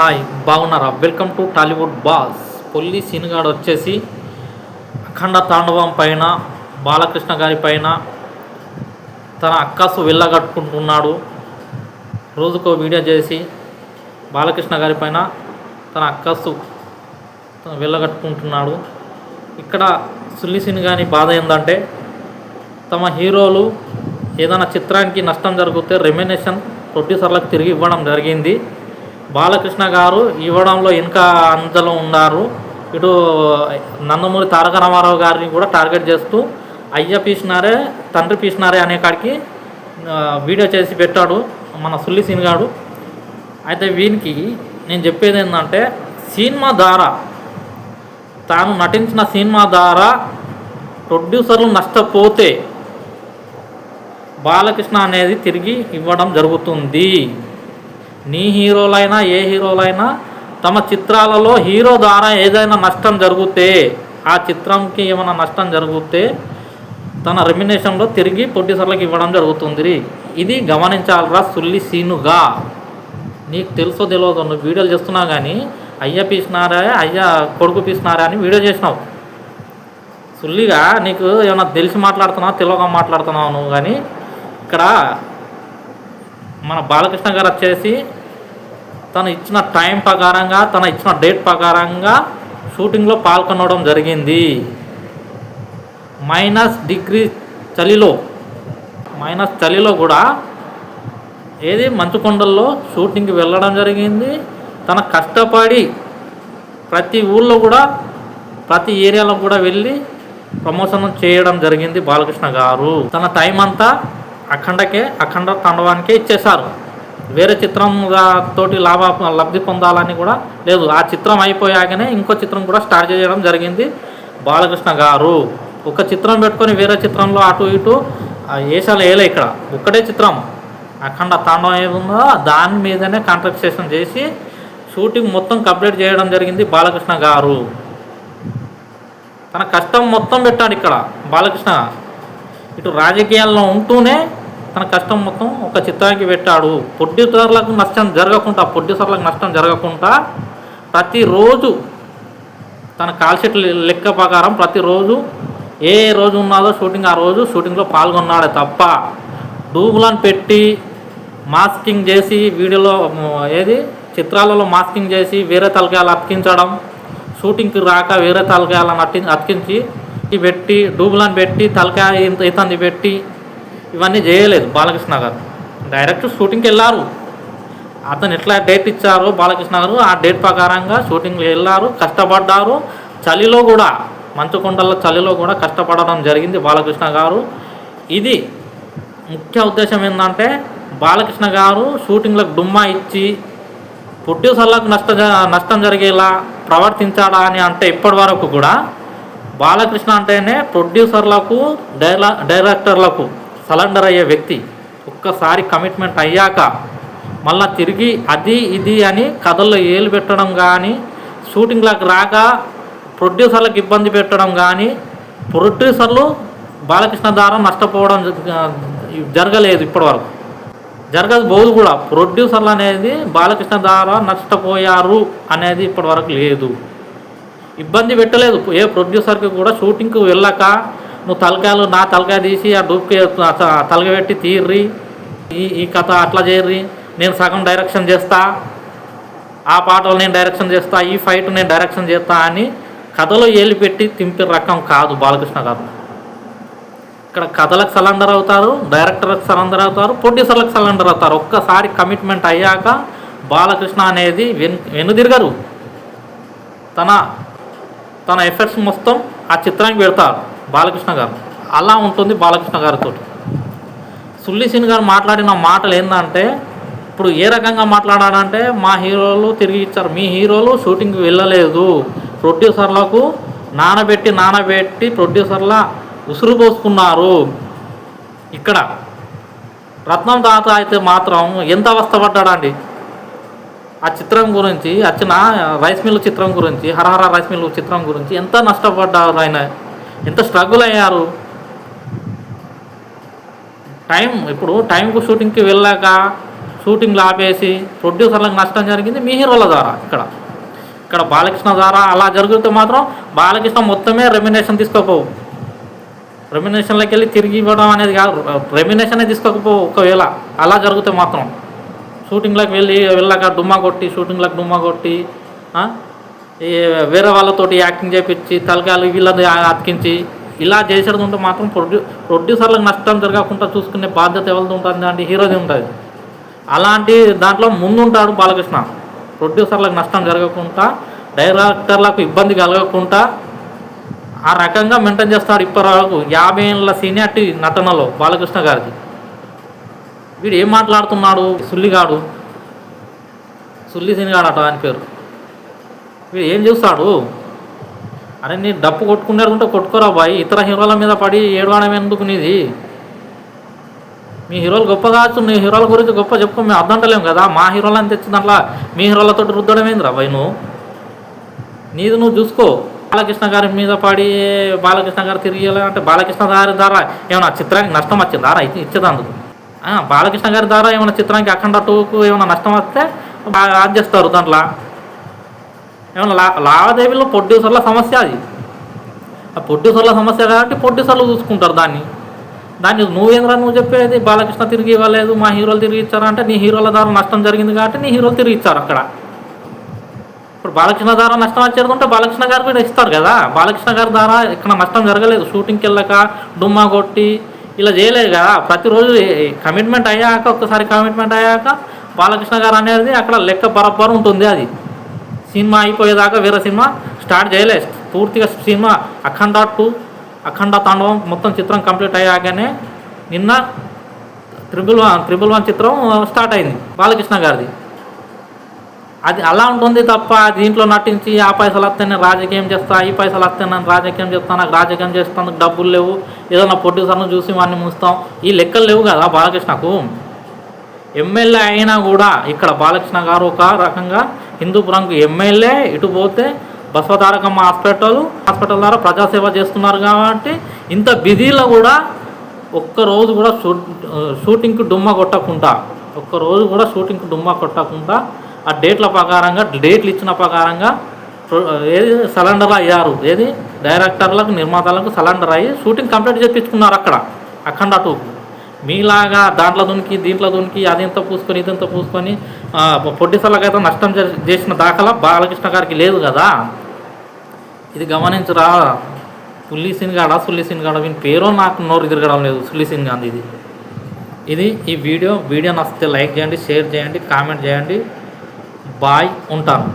Hi బాగున్నారా? Welcome to Tollywood boss. పొల్లి సీనుగాడు వచ్చేసి అఖండ తాండవం పైన బాలకృష్ణ గారి పైన తన అక్కసు వెళ్ళగట్టుకుంటున్నాడు రోజుకో వీడియో చేసి బాలకృష్ణ గారి పైన తన అక్కసు తను వెళ్ళగట్టుకుంటున్నాడు ఇక్కడ సుల్లి సిని గారి బాధ ఏంటంటే తమ హీరోలు ఏదైనా చిత్రానికి నష్టం జరిగితే రెమ్యునేషన్ ప్రొడ్యూసర్లకు తిరిగి ఇవ్వడం జరిగింది. బాలకృష్ణ గారు ఇవ్వడంలో ఇంకా అంతలో ఉన్నారు. ఇటు నందమూరి తారక రామారావు గారిని కూడా టార్గెట్ చేస్తూ అయ్య పీసినారే తండ్రి పీసినారే అనే కాడికి వీడియో చేసి పెట్టాడు మన సుల్లి సీన్ గాడు. అయితే వీనికి నేను చెప్పేది ఏంటంటే సినిమా ద్వారా తాను నటించిన సినిమా ద్వారా ప్రొడ్యూసర్లు నష్టపోతే బాలకృష్ణ అనేది తిరిగి ఇవ్వడం జరుగుతుంది. నీ హీరోలైనా ఏ హీరోలైనా తమ చిత్రాలలో హీరో ద్వారా ఏదైనా నష్టం జరిగితే ఆ చిత్రంకి ఏమైనా నష్టం జరిగితే తన రెమ్యునేషన్లో తిరిగి ప్రొడ్యూసర్లకు ఇవ్వడం జరుగుతుంది ఇది గమనించాలరా సుల్లి సీనుగా? నీకు తెలుసో తెలియదు నువ్వు వీడియోలు చేస్తున్నావు కానీ అయ్య పీసినారా అయ్య కొడుకు పీసినారా అని వీడియో చేసినావు. సుల్లిగా నీకు ఏమైనా తెలిసి మాట్లాడుతున్నావు తెలియక మాట్లాడుతున్నావు నువ్వు కానీ ఇక్కడ మన బాలకృష్ణ గారు వచ్చేసి తను ఇచ్చిన టైం ప్రకారంగా తన ఇచ్చిన డేట్ ప్రకారంగా షూటింగ్లో పాల్గొనడం జరిగింది. మైనస్ డిగ్రీ చలిలో మైనస్ చలిలో కూడా ఏది మంచుకొండల్లో షూటింగ్కి వెళ్ళడం జరిగింది. తన కష్టపడి ప్రతి ఊళ్ళో కూడా ప్రతి ఏరియాలో కూడా వెళ్ళి ప్రమోషన్ చేయడం జరిగింది బాలకృష్ణ గారు. తన టైం అంతా అఖండకే అఖండ తాండవానికే ఇచ్చేశారు. వేరే చిత్రం తోటి లాభ లబ్ధి పొందాలని కూడా లేదు. ఆ చిత్రం అయిపోయాకనే ఇంకో చిత్రం కూడా స్టార్ట్ చేయడం జరిగింది. బాలకృష్ణ గారు ఒక చిత్రం పెట్టుకొని వేరే చిత్రంలో అటు ఇటు ఆ వేయలే ఇక్కడ. ఒక్కటే చిత్రం. అఖండ తాండవం ఏముందో ఉందో దాని మీదనే కాంట్రాక్సేషన్ చేసి షూటింగ్ మొత్తం కంప్లీట్ చేయడం జరిగింది బాలకృష్ణ గారు. తన కష్టం మొత్తం పెట్టాడు ఇక్కడ బాలకృష్ణ. ఇటు రాజకీయాల్లో ఉంటూనే తన కష్టం మొత్తం ఒక చిత్రానికి పెట్టాడు. ప్రొడ్యూసర్లకు నష్టం జరగకుండా ప్రొడ్యూసర్లకు నష్టం జరగకుండా ప్రతిరోజు తన కాల్షీట్ లెక్క ప్రకారం ప్రతిరోజు ఏ రోజు ఉన్నదో షూటింగ్ ఆ రోజు షూటింగ్లో పాల్గొన్నాడే తప్ప డూబులను పెట్టి మాస్కింగ్ చేసి వీడియోలో ఏది? చిత్రాలలో మాస్కింగ్ చేసి వేరే తలకాయలు అతికించడం షూటింగ్కి రాక వేరే తలకాయలను అట్టి అతికించి పెట్టి డూబులను పెట్టి తలకాయ ఇంత ఇతంది పెట్టి ఇవన్నీ చేయలేదు బాలకృష్ణ గారు. డైరెక్ట్ షూటింగ్కి వెళ్ళారు. అతను ఎట్లా డేట్ ఇచ్చారో బాలకృష్ణ గారు? ఆ డేట్ ప్రకారంగా షూటింగ్లు వెళ్ళారు కష్టపడ్డారు. చలిలో కూడా మంచుకొండల చలిలో కూడా కష్టపడడం జరిగింది బాలకృష్ణ గారు. ఇది ముఖ్య ఉద్దేశం ఏంటంటే బాలకృష్ణ గారు షూటింగ్లకు డుమ్మా ఇచ్చి ప్రొడ్యూసర్లకు నష్ట నష్టం జరిగేలా ప్రవర్తించాడా అని అంటే ఇప్పటి వరకు కూడా బాలకృష్ణ అంటేనే ప్రొడ్యూసర్లకు డైరా డైరెక్టర్లకు సలండర్ అయ్యే వ్యక్తి ఒక్కసారి కమిట్మెంట్ అయ్యాక మళ్ళా తిరిగి అది ఇది అని కథల్లో ఏలు పెట్టడం కానీ షూటింగ్లకు రాక ప్రొడ్యూసర్లకు ఇబ్బంది పెట్టడం కానీ ప్రొడ్యూసర్లు బాలకృష్ణ ద్వారా నష్టపోవడం జరగలేదు ఇప్పటివరకు. జరగదు బోదు కూడా. ప్రొడ్యూసర్లు అనేది బాలకృష్ణ ద్వారా నష్టపోయారు అనేది ఇప్పటివరకు లేదు. ఇబ్బంది పెట్టలేదు. ఏ ప్రొడ్యూసర్కి కూడా షూటింగ్కి వెళ్ళాక నువ్వు తలకాయలు నా తలకాయ తీసి ఆ డూప్కి తలక పెట్టి తీర్రి. ఈ ఈ కథ అట్లా చేయర్రి నేను సగం డైరెక్షన్ చేస్తా. ఆ పాటలు నేను డైరెక్షన్ చేస్తా. ఈ ఫైట్ నేను డైరెక్షన్ చేస్తా అని కథలో ఏలి పెట్టి తింపే రకం కాదు బాలకృష్ణ గారు. ఇక్కడ కథలకు సలెండర్ అవుతారు డైరెక్టర్లకు సరెండర్ అవుతారు ప్రొడ్యూసర్లకు సలెండర్ అవుతారు. ఒక్కసారి కమిట్మెంట్ అయ్యాక బాలకృష్ణ అనేది వెను వెనుదిరగరు. తన తన ఎఫర్ట్స్ మొత్తం ఆ చిత్రానికి పెడతారు. బాలకృష్ణ గారు. అలా ఉంటుంది బాలకృష్ణ గారితో సుల్లిసిన్ గారు మాట్లాడిన మాటలు ఏంటంటే ఇప్పుడు ఏ రకంగా మాట్లాడాడంటే మా హీరోలు తిరిగి ఇచ్చారు. మీ హీరోలు షూటింగ్కి వెళ్ళలేదు. ప్రొడ్యూసర్లకు నానబెట్టి నానబెట్టి ప్రొడ్యూసర్ల ఉసురు పోసుకున్నారు. ఇక్కడ రత్నం తాత అయితే మాత్రం ఎంత అవస్థపడ్డాడండి? ఆ చిత్రం గురించి వచ్చిన రైస్ మిల్ చిత్రం గురించి హరహర రైస్ మిల్ చిత్రం గురించి ఎంత నష్టపడ్డారు ఆయన? ఎంత స్ట్రగుల్ అయ్యారు? టైం ఇప్పుడు టైంకు షూటింగ్కి వెళ్ళాక షూటింగ్లు ఆపేసి ప్రొడ్యూసర్లకు నష్టం జరిగింది మీ హీరోల ద్వారా ఇక్కడ. ఇక్కడ బాలకృష్ణ ద్వారా అలా జరిగితే మాత్రం బాలకృష్ణ మొత్తమే రెమ్యునేషన్ తీసుకోపోవు రెమ్యునేషన్లోకి వెళ్ళి తిరిగి ఇవ్వడం అనేది కాదు. రెమ్యునేషనే తీసుకోకపోవు ఒకవేళ. అలా జరిగితే మాత్రం. షూటింగ్లకు వెళ్ళి వెళ్ళాక డుమ్మా కొట్టి షూటింగ్లకు డుమ్మా కొట్టి వేరే వాళ్ళతోటి యాక్టింగ్ చేపించి తలకాయలు వీళ్ళని అతికించి ఇలా చేసేది ఉంటే మాత్రం ప్రొడ్యూ ప్రొడ్యూసర్లకు నష్టం జరగకుండా చూసుకునే బాధ్యత ఎవరిది ఉంటుంది అంటే హీరోది ఉంటుంది. అలాంటి దాంట్లో ముందుంటాడు బాలకృష్ణ. ప్రొడ్యూసర్లకు నష్టం జరగకుండా డైరెక్టర్లకు ఇబ్బంది కలగకుండా ఆ రకంగా మెయింటైన్ చేస్తాడు ఇప్పటివరకు యాభై ఏళ్ళ సీనియార్టీ నటనలో బాలకృష్ణ గారిది. వీడు ఏం మాట్లాడుతున్నాడు? సుల్లిగాడు సుల్లి సినిగాడు అట అని పేరు. వీడు ఏం చూస్తాడు? అరే నీ డప్పు కొట్టుకునేది కొట్టుకోరా బాయ్. ఇతర హీరోల మీద పడి ఏడవడం ఎందుకు నీది? మీ హీరోలు గొప్ప కావచ్చు నీ హీరోల గురించి గొప్ప చెప్పుకో మేము అర్థంటలేము కదా. మా హీరోలని తెచ్చి దాంట్లో మీ హీరోలతో రుద్దడం ఏందిరా బాయ్ నువ్వు? నీది నువ్వు చూసుకో. బాలకృష్ణ గారి మీద పడి బాలకృష్ణ గారు తిరిగి అంటే బాలకృష్ణ గారి ద్వారా ఏమైనా చిత్రానికి నష్టం వచ్చింది? దారా అయితే ఇచ్చేదందుకు అందుకు. బాలకృష్ణ గారి ద్వారా ఏమైనా చిత్రానికి అఖండ టూకు ఏమైనా నష్టం వస్తే బాగా చేస్తారు దాంట్లో. ఏమైనా లా లావాదేవీలో ప్రొడ్యూసర్ల సమస్య అది. ఆ ప్రొడ్యూసర్ల సమస్య కాబట్టి ప్రొడ్యూసర్లు చూసుకుంటారు దాన్ని. దాన్ని నువ్వేంద్రా నువ్వు చెప్పేది బాలకృష్ణ తిరిగి ఇవ్వలేదు మా హీరోలు తిరిగి ఇచ్చారంటే నీ హీరోల ద్వారా నష్టం జరిగింది కాబట్టి నీ హీరోలు తిరిగి ఇచ్చారు అక్కడ. ఇప్పుడు బాలకృష్ణ ద్వారా నష్టం వచ్చేది ఉంటే బాలకృష్ణ గారు కూడా ఇస్తారు కదా. బాలకృష్ణ గారి ద్వారా ఇక్కడ నష్టం జరగలేదు. షూటింగ్కి వెళ్ళక డుమ్మా కొట్టి ఇలా చేయలేదు కదా. ప్రతిరోజు కమిట్మెంట్ అయ్యాక ఒక్కసారి కమిట్మెంట్ అయ్యాక బాలకృష్ణ గారు అనేది అక్కడ లెక్క బరబ్బర్ ఉంటుంది అది. సినిమా అయిపోయేదాకా వేరే సినిమా స్టార్ట్ చేయలేదు పూర్తిగా సినిమా అఖండ టూ అఖండ తాండవం మొత్తం చిత్రం కంప్లీట్ అయ్యాకనే నిన్న త్రిబుల్ వన్ త్రిబుల్ వన్ చిత్రం స్టార్ట్ అయింది బాలకృష్ణ గారిది. అది అలా ఉంటుంది తప్ప దీంట్లో నటించి ఆ పైసలు వస్తే నేను రాజకీయం చేస్తా ఈ పైసలు వస్తే నేను రాజకీయం చేస్తాను నాకు రాజకీయం చేస్తాను డబ్బులు లేవు. ఏదైనా ప్రొడ్యూసర్ను చూసి వాడిని మూస్తాం. ఈ లెక్కలు లేవు కదా బాలకృష్ణకు. ఎమ్మెల్యే అయినా కూడా ఇక్కడ బాలకృష్ణ గారు ఒక రకంగా హిందూపురంకు ఎమ్మెల్యే ఇటు పోతే బసవతారకమ్మ హాస్పిటల్ హాస్పిటల్ ద్వారా ప్రజాసేవ చేస్తున్నారు కాబట్టి ఇంత బిజీలో కూడా ఒక్క రోజు కూడా షూట్ షూటింగ్కి డుమ్మ కొట్టకుండా ఒక్క రోజు కూడా షూటింగ్కి డుమ్మ కొట్టకుండా ఆ డేట్ల ప్రకారంగా డేట్లు ఇచ్చిన ప్రకారంగా ఏది సరెండర్ అయ్యారు ఏది డైరెక్టర్లకు నిర్మాతలకు సలెండర్ అయ్యి షూటింగ్ కంప్లీట్ చేయించుకున్నారు అక్కడ అఖండ టూకు. మీలాగా దాంట్లో దునికి దీంట్లో దునికి అదింత పూసుకొని ఇదంతా పూసుకొని ఆ, అయితే నష్టం చేసిన దాఖలా బాలకృష్ణ గారికి లేదు కదా. ఇది గమనించరా. పుల్లి గాడ సుల్లి గాడ వీని పేరు నాకు నోరు తిరగడం లేదు సుల్లి గాంధీ ఇది. ఇది ఈ వీడియో వీడియో నచ్చితే లైక్ చేయండి షేర్ చేయండి కామెంట్ చేయండి. బాయ్ ఉంటాను.